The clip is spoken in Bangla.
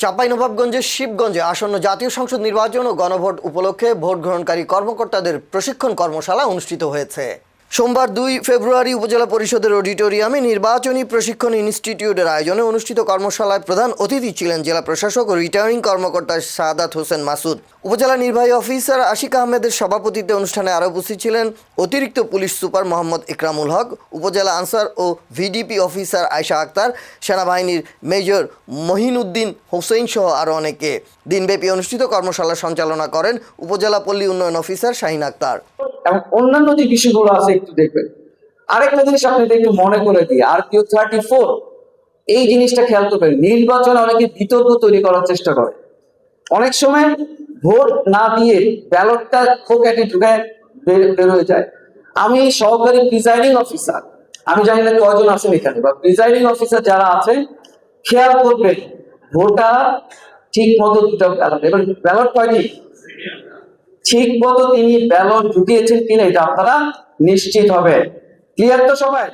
চাঁপাইনবাবগঞ্জের শিবগঞ্জে আসন্ন জাতীয় সংসদ নির্বাচন ও গণভোট উপলক্ষে ভোট গ্রহণকারী কর্মকর্তাদের প্রশিক্ষণ কর্মশালা অনুষ্ঠিত হয়েছে। সোমবার দুই ফেব্রুয়ারি উপজেলা পরিষদের অডিটোরিয়ামে নির্বাচনী প্রশিক্ষণ ইনস্টিটিউটের আয়োজনে অনুষ্ঠিত কর্মশালায় প্রধান অতিথি ছিলেন জেলা প্রশাসক ও রিটার্নিং কর্মকর্তা সাদাত হোসেন মাসুদ। উপজেলা নির্বাহী অফিসার আশিক আহমেদের সভাপতিত্বে অনুষ্ঠানে আরও উপস্থিত ছিলেন অতিরিক্ত পুলিশ সুপার মোহাম্মদ ইকরামুল হক, উপজেলা আনসার ও V D P officer Ayesha Akter, সেনাবাহিনীর মেজর মহিনুদ্দিন হোসেন সহ আরও অনেকে। দিনব্যাপী অনুষ্ঠিত কর্মশালা সঞ্চালনা করেন উপজেলা পল্লী উন্নয়ন অফিসার শাহিন আক্তার। এবং অন্যান্য যে বিষয়গুলো আছে একটু দেখবেন। আরেকটা জিনিস আপনাদের একটু মনে করে দিই আর কিউ থার্টি ফোর এই জিনিসটা খেয়াল করবেন, নির্বাচনে অনেকে বিতর্ক তৈরি করার চেষ্টা করে। অনেক সময় ভোট না দিয়ে ব্যালটটা খোকাটি ঢুকায় বের- হয়ে যায়। আমি সহকারী প্রিজাইডিং অফিসার আমি জানি না কয়জন আছেন এখানে বা প্রিজাইডিং অফিসার যারা আছেন, খেয়াল করবেন ভোটটা ঠিক মতো ব্যালট এবার ব্যালট কয়টি ঠিক মতো তিনি ব্যালট ঢুকিয়েছেন কিনা এটা আপনারা নিশ্চিত হবে ক্লিয়ার তো সবাই?